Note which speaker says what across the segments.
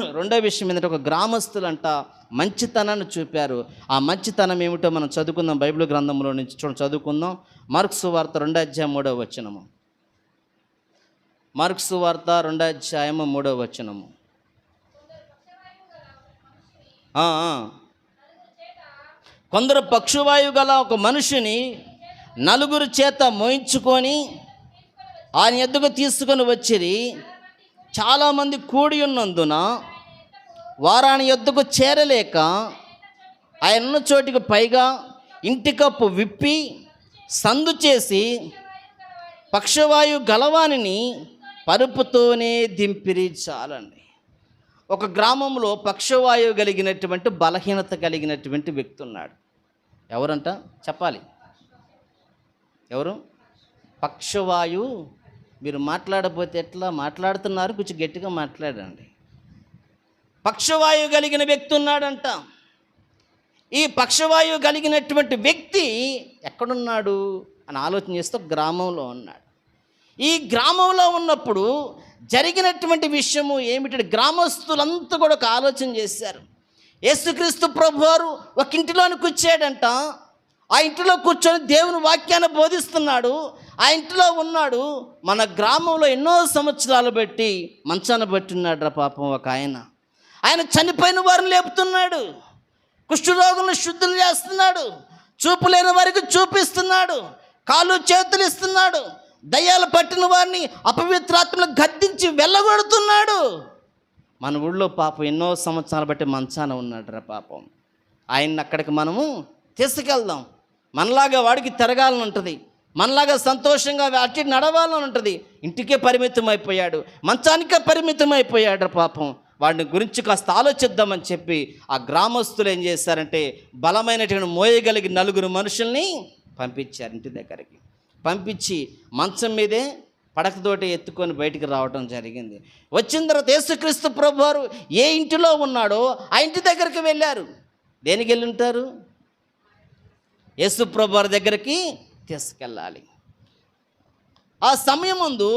Speaker 1: రెండో విషయం ఏంటంటే ఒక గ్రామస్తులంట మంచితనాన్ని చూపారు. ఆ మంచితనం ఏమిటో మనం చదువుకుందాం. బైబిల్ గ్రంథంలో నుంచి చూడండి చదువుకుందాం. మార్క్స్ వార్త రెండో అధ్యాయం మూడో వచనము. మార్క్స్ వార్త రెండో అధ్యాయము మూడో వచనము. కొందరు పక్షువాయు గల ఒక మనిషిని నలుగురు చేత మోయించుకొని ఆయన ఎద్దుకు తీసుకొని వచ్చిరి. చాలామంది కూడి ఉన్నందున వారాని ఎద్దుకు చేరలేక ఆయన చోటికి పైగా ఇంటి కప్పు విప్పి సందు చేసి పక్షవాయు గలవానిని పరుపుతోనే దింపిరి చాలండి. ఒక గ్రామంలో పక్షవాయువు కలిగినటువంటి బలహీనత కలిగినటువంటి వ్యక్తి ఉన్నాడు. ఎవరంట? చెప్పాలి. ఎవరు? పక్షవాయు మీరు మాట్లాడపోతే ఎట్లా? మాట్లాడుతున్నారు కొంచెం గట్టిగా మాట్లాడండి. పక్షవాయువు కలిగిన వ్యక్తి ఉన్నాడంట. ఈ పక్షవాయువు కలిగినటువంటి వ్యక్తి ఎక్కడున్నాడు అని ఆలోచన చేస్తే గ్రామంలో ఉన్నాడు. ఈ గ్రామంలో ఉన్నప్పుడు జరిగినటువంటి విషయము ఏమిటంటే గ్రామస్తులంతా కూడా ఒక ఆలోచన చేశారు. యేసుక్రీస్తు ప్రభువారు ఒక ఇంటిలోనికి వచ్చాడంట. ఆ ఇంటిలో కూర్చొని దేవుని వాక్యాన్ని బోధిస్తున్నాడు. ఆ ఇంటిలో ఉన్నాడు. మన గ్రామంలో ఎన్నో సంవత్సరాలు బట్టి మంచాన బట్టున్నాడు రా పాపం ఒక ఆయన. ఆయన చనిపోయిన వారిని లేపుతున్నాడు. కుష్ఠరోగులను శుద్ధులు చేస్తున్నాడు. చూపు లేని వారికి చూపిస్తున్నాడు. కాళ్ళు చేతులు ఇస్తున్నాడు. దయ్యాలు పట్టిన వారిని అపవిత్రాత్మలు గద్దించి వెళ్ళగొడుతున్నాడు. మన ఊళ్ళో పాపం ఎన్నో సంవత్సరాలు బట్టి మంచాన ఉన్నాడు రా పాపం. ఆయన్ని అక్కడికి మనము తీసుకెళ్దాం. మనలాగా వాడికి తిరగాలని ఉంటుంది. మనలాగా సంతోషంగా అట్టి నడవాలని ఉంటుంది. ఇంటికే పరిమితం అయిపోయాడు మంచానికే పరిమితం అయిపోయాడు పాపం. వాడిని గురించి కాస్త ఆలోచిద్దామని చెప్పి ఆ గ్రామస్తులు ఏం చేశారంటే బలమైనటువంటి మోయగలిగి నలుగురు మనుషుల్ని పంపించారు ఇంటి దగ్గరికి. పంపించి మంచం మీదే పడకతోటి ఎత్తుకొని బయటికి రావడం జరిగింది. వచ్చిన తర్వాత యేసుక్రీస్తు ప్రభు వారు ఏ ఇంటిలో ఉన్నాడో ఆ ఇంటి దగ్గరికి వెళ్ళారు. దేనికి వెళ్ళి ఉంటారు? యేసు వారి దగ్గరికి తీసుకెళ్ళాలి. ఆ సమయం ముందు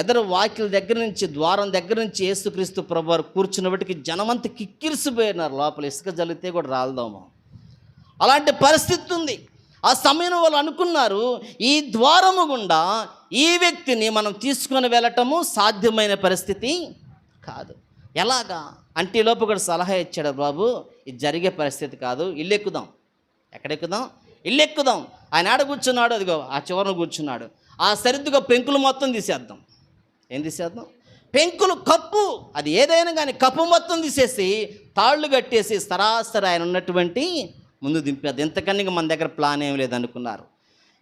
Speaker 1: ఎదరు వాకిల దగ్గర నుంచి ద్వారం దగ్గర నుంచి యేసుక్రీస్తు ప్రభువారు కూర్చున్నప్పటికీ జనమంతా కిక్కిరిసిపోయినారు. లోపల ఇసుక జల్లితే కూడా రాలదాము. అలాంటి పరిస్థితి ఉంది. ఆ సమయంలో వాళ్ళు అనుకున్నారు ఈ ద్వారము గుండా ఈ వ్యక్తిని మనం తీసుకొని వెళ్ళటము సాధ్యమైన పరిస్థితి కాదు. ఎలాగా? అంటే లోపు కూడా సలహా ఇచ్చాడు బాబు ఇది జరిగే పరిస్థితి కాదు. ఇల్లు ఎక్కుదాం ఎక్కడెక్కుదాం? ఇల్లు ఎక్కుదాం ఆయన ఆడ కూర్చున్నాడు అదిగో ఆ చివరన కూర్చున్నాడు. ఆ సరిద్దుగా పెంకులు మొత్తం తీసేద్దాం. ఏం తీసేద్దాం? పెంకులు కప్పు అది ఏదైనా కానీ కప్పు మొత్తం తీసేసి తాళ్ళు కట్టేసి సరాసరి ఆయన ఉన్నటువంటి ముందు దింపేది ఎంతకన్నా మన దగ్గర ప్లాన్ ఏం లేదనుకున్నారు.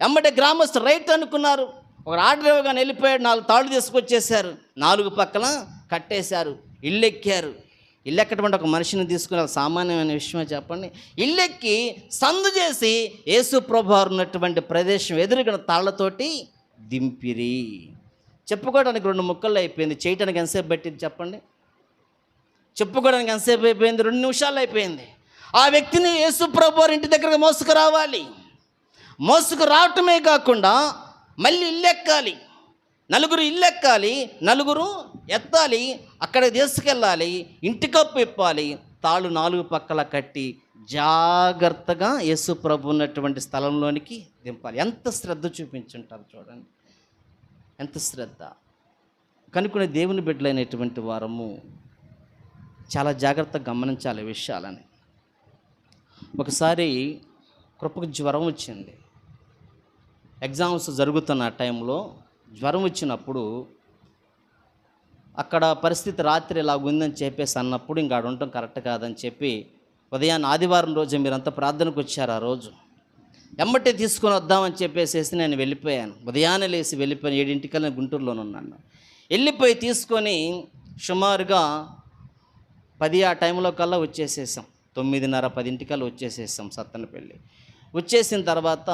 Speaker 1: ఎమ్మటే గ్రామస్తులు రైట్ అనుకున్నారు. ఒక ఆర్డర్ కానీ వెళ్ళిపోయాడు నాలుగు తాళ్ళు తీసుకొచ్చేసారు నాలుగు పక్కన కట్టేశారు ఇల్లు ఎక్కారు ఇల్లెక్కటువంటి ఒక మనిషిని తీసుకుని సామాన్యమైన విషయమే చెప్పండి. ఇల్లెక్కి సందు చేసి యేసు ప్రభు ఉన్నటువంటి ప్రదేశం ఎదురుగిన తాళ్ళతోటి దింపిరి. చెప్పుకోవడానికి రెండు ముక్కలు అయిపోయింది. చేయటానికి ఎంతసేపు పట్టింది చెప్పండి. చెప్పుకోవడానికి ఎంతసేపు అయిపోయింది? రెండు నిమిషాలు అయిపోయింది. ఆ వ్యక్తిని యేసు ప్రభు ఇంటి దగ్గరకు మోసుకు రావాలి మోసుకు రావటమే కాకుండా మళ్ళీ ఇల్లు ఎక్కాలి నలుగురు ఇల్లు ఎక్కాలి నలుగురు ఎత్తాలి అక్కడ తీసుకెళ్ళాలి ఇంటి కప్పు ఇప్పాలి తాళ్ళు నాలుగు పక్కల కట్టి జాగ్రత్తగా యేసు ప్రభు ఉన్నటువంటి స్థలంలోనికి దింపాలి. ఎంత శ్రద్ధ చూపించుంటారు చూడండి. ఎంత శ్రద్ధ. కనుకునే దేవుని బిడ్డలైనటువంటి వారము చాలా జాగ్రత్తగా గమనించాలి విషయాలని. ఒకసారి కృపకు జ్వరం వచ్చింది. ఎగ్జామ్స్ జరుగుతున్న టైంలో జ్వరం వచ్చినప్పుడు అక్కడ పరిస్థితి రాత్రి ఇలా ఉందని చెప్పేసి అన్నప్పుడు ఇంకా ఆడ ఉండటం కరెక్ట్ కాదని చెప్పి ఉదయాన్ని ఆదివారం రోజు మీరంతా ప్రార్థనకు వచ్చారు ఆ రోజు. ఎమ్మటే తీసుకొని వద్దామని చెప్పేసేసి నేను వెళ్ళిపోయాను. ఉదయాన్నే లేచి వెళ్ళిపోయాను. ఏడింటికల్లా గుంటూరులోనే ఉన్నాను. వెళ్ళిపోయి తీసుకొని సుమారుగా పది ఆ టైంలో కల్లా వచ్చేసేసాం. తొమ్మిదిన్నర పదింటికల్లా వచ్చేసేసాం సత్తనపల్లి వచ్చేసిన తర్వాత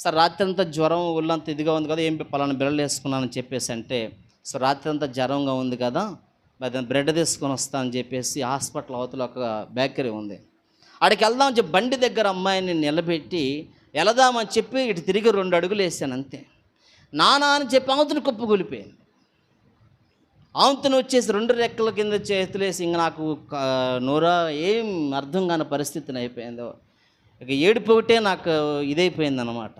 Speaker 1: సార్ రాత్రి అంతా జ్వరం ఒళ్ళంతా ఇదిగా ఉంది కదా ఏం పలానా బిళ్ళలు వేసుకున్నానని చెప్పేసి అంటే సో రాత్రి అంతా జ్వరంగా ఉంది కదా మరి బ్రెడ్ తీసుకొని వస్తా అని చెప్పేసి హాస్పిటల్ అవతల ఒక బేకరీ ఉంది. ఆడికి వెళ్దామని చెప్పి బండి దగ్గర అమ్మాయిని నిలబెట్టి వెళదామని చెప్పి ఇటు తిరిగి రెండు అడుగులు వేసాను అంతే. నానా అని చెప్పి అవతల కుప్ప కూలిపోయింది. ఆమెతను వచ్చేసి రెండు రెక్కల కింద చేతులేసి ఇంక నాకు నోరా ఏం అర్థం కాని పరిస్థితిని అయిపోయిందో. ఇక ఏడుపు ఒకటే నాకు ఇదైపోయింది అనమాట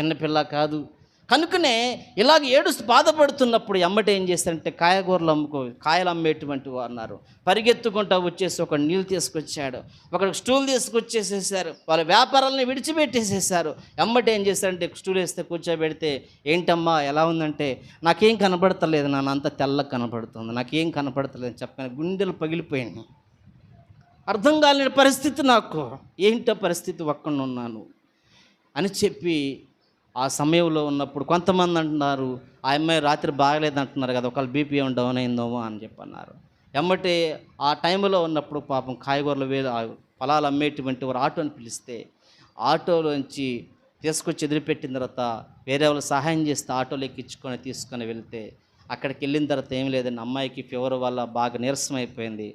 Speaker 1: చిన్నపిల్ల కాదు. కనుకనే ఇలాగ ఏడుస్తూ బాధపడుతున్నప్పుడు ఎమ్మట ఏం చేశారంటే కాయగూరలు అమ్ముకో కాయలు అమ్మేటువంటి వారు ఉన్నారు. పరిగెత్తుకుంటా వచ్చేసి ఒక నీళ్ళు తీసుకొచ్చాడు. ఒక స్టూల్ తీసుకొచ్చేసేసారు. వాళ్ళ వ్యాపారాలని విడిచిపెట్టేసేసారు. ఎమ్మట ఏం చేశారంటే స్టూల్ వేస్తే కూర్చోబెడితే ఏంటమ్మా ఎలా ఉందంటే నాకేం కనపడతలేదు నాన్న అంత తెల్లగా కనపడుతుంది నాకేం కనపడతలేదు అని గుండెలు పగిలిపోయాను అర్థం కాలేని పరిస్థితి నాకు. ఏంటో పరిస్థితి ఒక్కడున్నాను అని చెప్పి ఆ సమయంలో ఉన్నప్పుడు కొంతమంది అంటున్నారు ఆ అమ్మాయి రాత్రి బాగలేదు అంటున్నారు కదా ఒకవేళ బీపీ ఏమైనా డౌన్ అయిందేమో అని చెప్పి అన్నారు ఎమ్మటే ఆ టైంలో ఉన్నప్పుడు పాపం కాయగూరలు వేలు పొలాలు అమ్మేటువంటి వారు ఆటోని పిలిస్తే ఆటోలోంచి తీసుకొచ్చి ఎదిరిపెట్టిన తర్వాత వేరే వాళ్ళు సహాయం చేస్తే ఆటోలో ఎక్కించుకొని తీసుకొని వెళ్తే అక్కడికి వెళ్ళిన తర్వాత ఏం లేదని అమ్మాయికి ఫీవర్ వల్ల బాగా నీరసం అయిపోయింది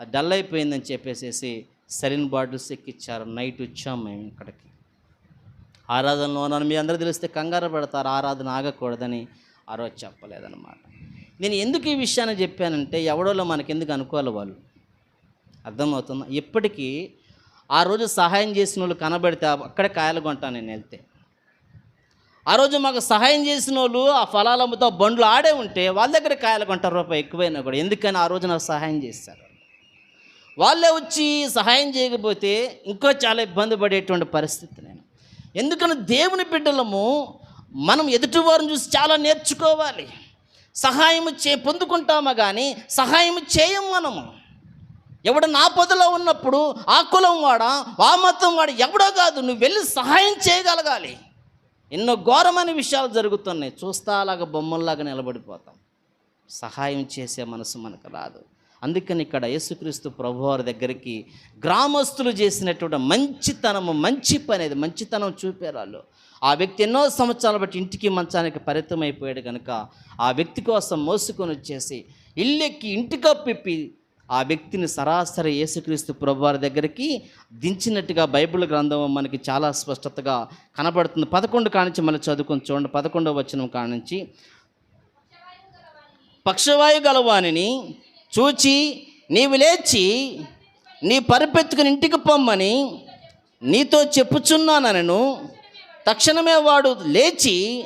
Speaker 1: డల్ అయిపోయిందని చెప్పేసేసి సరిన్ బాటిల్స్ ఎక్కిచ్చారు. నైట్ వచ్చాం మేము ఇక్కడికి. ఆరాధనలో ఉన్నాను. మీ అందరూ తెలిస్తే కంగారు పెడతారు ఆరాధన ఆగకూడదని. ఆ రోజు చెప్పలేదన్నమాట. నేను ఎందుకు ఈ విషయాన్ని చెప్పానంటే ఎవడోలో మనకెందుకు అనుకోవాలి వాళ్ళు? అర్థమవుతుందా? ఇప్పటికీ ఆ రోజు సహాయం చేసిన వాళ్ళు కనబడితే అక్కడే కాయలు కొంటాను నేను వెళ్తే. ఆ రోజు మాకు సహాయం చేసిన వాళ్ళు ఆ ఫలాలు అమ్ముతో బండ్లు ఆడే ఉంటే వాళ్ళ దగ్గర కాయలు కొంటారు రూపాయి ఎక్కువైనా కూడా. ఎందుకని ఆ రోజు నాకు సహాయం చేశారు? వాళ్ళే వచ్చి సహాయం చేయకపోతే ఇంకో చాలా ఇబ్బంది పడేటువంటి పరిస్థితి ఎందుకని దేవుని బిడ్డలము మనం ఎదుటివారిని చూసి చాలా నేర్చుకోవాలి. సహాయం చే పొందుకుంటామా కానీ సహాయం చేయం మనము. ఎవడు నా పొదలో ఉన్నప్పుడు ఆ కులం వాడా ఆ మతం వాడు ఎవడో కాదు నువ్వు వెళ్ళి సహాయం చేయగలగాలి. ఎన్నో ఘోరమైన విషయాలు జరుగుతున్నాయి. చూస్తా అలాగ బొమ్మల్లాగా నిలబడిపోతాం. సహాయం చేసే మనసు మనకు రాదు. అందుకని ఇక్కడ యేసుక్రీస్తు ప్రభువారి దగ్గరికి గ్రామస్తులు చేసినటువంటి మంచితనము మంచి పని అది. మంచితనం చూపారు ఆ వ్యక్తి ఎన్నో సంవత్సరాలు బట్టి ఇంటికి మంచానికి పరిమితమైపోయాడు కనుక ఆ వ్యక్తి కోసం మోసుకొని వచ్చేసి ఇల్లెక్కి ఇంటికప్పిప్పి ఆ వ్యక్తిని సరాసరి యేసుక్రీస్తు ప్రభువారి దగ్గరికి దించినట్టుగా బైబిల్ గ్రంథం మనకి చాలా స్పష్టతగా కనబడుతుంది. పదకొండు కానించి మనం చదువుకొని చూడండి. పదకొండవ వచనం కానించి పక్షవాయు గలవాణిని చూచి నీవు లేచి నీ పరిపెత్తుకుని ఇంటికి పొమ్మని నీతో చెప్పుచున్నానను తక్షణమే వాడు లేచి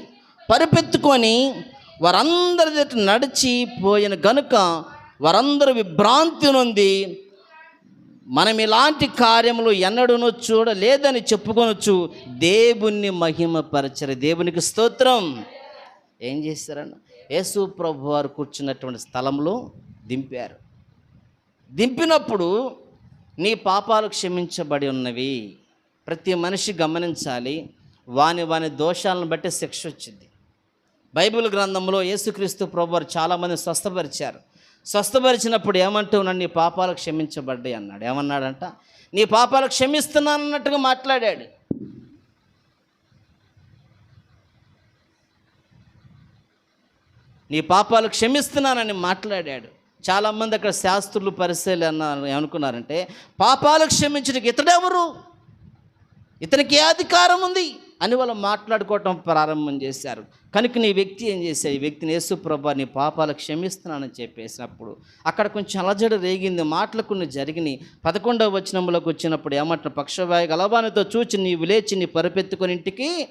Speaker 1: పరిపెత్తుకొని వారందరి దగ్గర నడిచి పోయిన గనుక వారందరూ విభ్రాంతి నుండి మనం ఇలాంటి కార్యములు ఎన్నడూనూ చూడలేదని చెప్పుకొనొచ్చు దేవుణ్ణి మహిమపరచరు. దేవునికి స్తోత్రం. ఏం చేస్తారన్న యేసు ప్రభు వారు కూర్చున్నటువంటి స్థలంలో దింపారు. దింపినప్పుడు నీ పాపాలు క్షమించబడి ఉన్నవి. ప్రతి మనిషి గమనించాలి. వాని వాని దోషాలను బట్టి శిక్ష వచ్చింది. బైబిల్ గ్రంథంలో యేసుక్రీస్తు ప్రభువారు చాలామంది స్వస్థపరిచారు. స్వస్థపరిచినప్పుడు ఏమంటున్నాడు నీ పాపాలు క్షమించబడ్డాయి అన్నాడు. ఏమన్నాడంట? నీ పాపాలు క్షమిస్తున్నాను అన్నట్టుగా మాట్లాడాడు. నీ పాపాలు క్షమిస్తున్నానని మాట్లాడాడు. చాలామంది అక్కడ శాస్త్రులు పరిశీలి అన్నారు ఏమనుకున్నారంటే పాపాలు క్షమించడానికి ఇతడెవరు ఇతనికి ఏ అధికారం ఉంది? అని వాళ్ళు మాట్లాడుకోవటం ప్రారంభం చేశారు. కనుక నీ వ్యక్తి ఏం చేశాడు? ఈ వ్యక్తిని యేసు ప్రభా నీ పాపాలు క్షమిస్తున్నానని చెప్పేసినప్పుడు అక్కడ కొంచెం అలజడి రేగింది. మాటలు కొన్ని జరిగినాయి. పదకొండవ వచనంలోకి వచ్చినప్పుడు ఏమంటున్న పక్షవాయు గలవానితో చూచి నీవు లేచి నీ పరిపెత్తుకొని ఇంటికి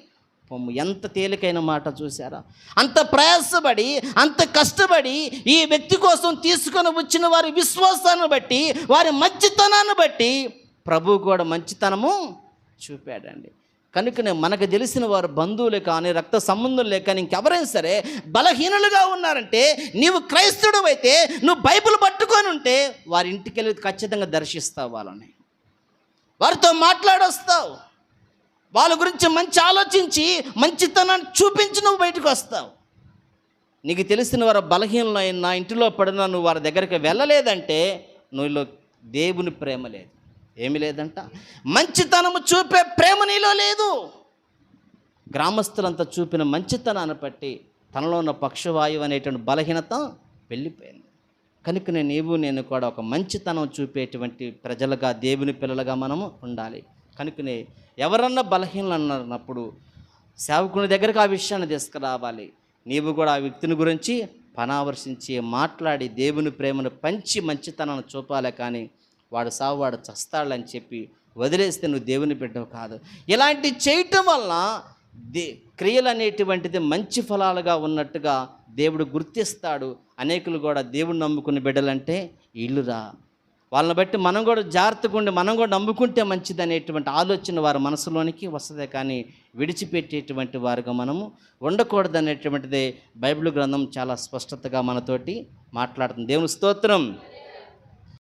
Speaker 1: పొమ్ము ఎంత తేలికైన మాట చూసారా అంత ప్రయాసపడి అంత కష్టపడి ఈ వ్యక్తి కోసం తీసుకొని వచ్చిన వారి విశ్వాసాన్ని బట్టి వారి మంచితనాన్ని బట్టి ప్రభు కూడా మంచితనము చూపాడండి. కనుకనే మనకు తెలిసిన వారు బంధువులే కానీ రక్త సంబంధం లేక ఇంకెవరైనా సరే బలహీనులుగా ఉన్నారంటే నీవు క్రైస్తవుడు అయితే నువ్వు బైబిల్ పట్టుకొని ఉంటే వారి ఇంటికి వెళ్ళి ఖచ్చితంగా దర్శిస్తావు వాళ్ళని. వారితో మాట్లాడొస్తావు. వాళ్ళ గురించి మంచి ఆలోచించి మంచితనాన్ని చూపించి నువ్వు బయటకు వస్తావు. నీకు తెలిసిన వారు బలహీనలైన నా ఇంటిలో పడిన నువ్వు వారి దగ్గరికి వెళ్ళలేదంటే నువ్వులో దేవుని ప్రేమ లేదు. ఏమి లేదంట. మంచితనము చూపే ప్రేమ నీలో లేదు. గ్రామస్తులంతా చూపిన మంచితనాన్ని బట్టి తనలో ఉన్న పక్షవాయువు అనేటువంటి బలహీనత వెళ్ళిపోయింది. కనుక నేను నీవు నేను కూడా ఒక మంచితనం చూపేటువంటి ప్రజలుగా దేవుని పిల్లలుగా మనము ఉండాలి. కనుకనే ఎవరన్నా బలహీనలు అన్నప్పుడు సేవకుని దగ్గరకు ఆ విషయాన్ని తీసుకురావాలి. నీవు కూడా ఆ వ్యక్తిని గురించి పనావర్షించి మాట్లాడి దేవుని ప్రేమను పంచి మంచితనాన్ని చూపాలే కానీ వాడు సావు వాడు చస్తాడని చెప్పి వదిలేస్తే నువ్వు దేవుని బిడ్డవు కాదు. ఇలాంటి చేయటం వలన దే క్రియలు అనేటువంటిది మంచి ఫలాలుగా ఉన్నట్టుగా దేవుడు గుర్తిస్తాడు. అనేకులు కూడా దేవుడు నమ్ముకున్న బిడ్డలంటే ఇల్లురా. వాళ్ళని బట్టి మనం కూడా జాగ్రత్తగా ఉండి మనం కూడా నమ్ముకుంటే మంచిది అనేటువంటి ఆలోచన వారి మనసులోనికి వస్తుంది కానీ విడిచిపెట్టేటువంటి వారుగా మనము ఉండకూడదు అనేటువంటిదే బైబిల్ గ్రంథం చాలా స్పష్టతగా మనతోటి మాట్లాడుతుంది. దేవుని స్తోత్రం.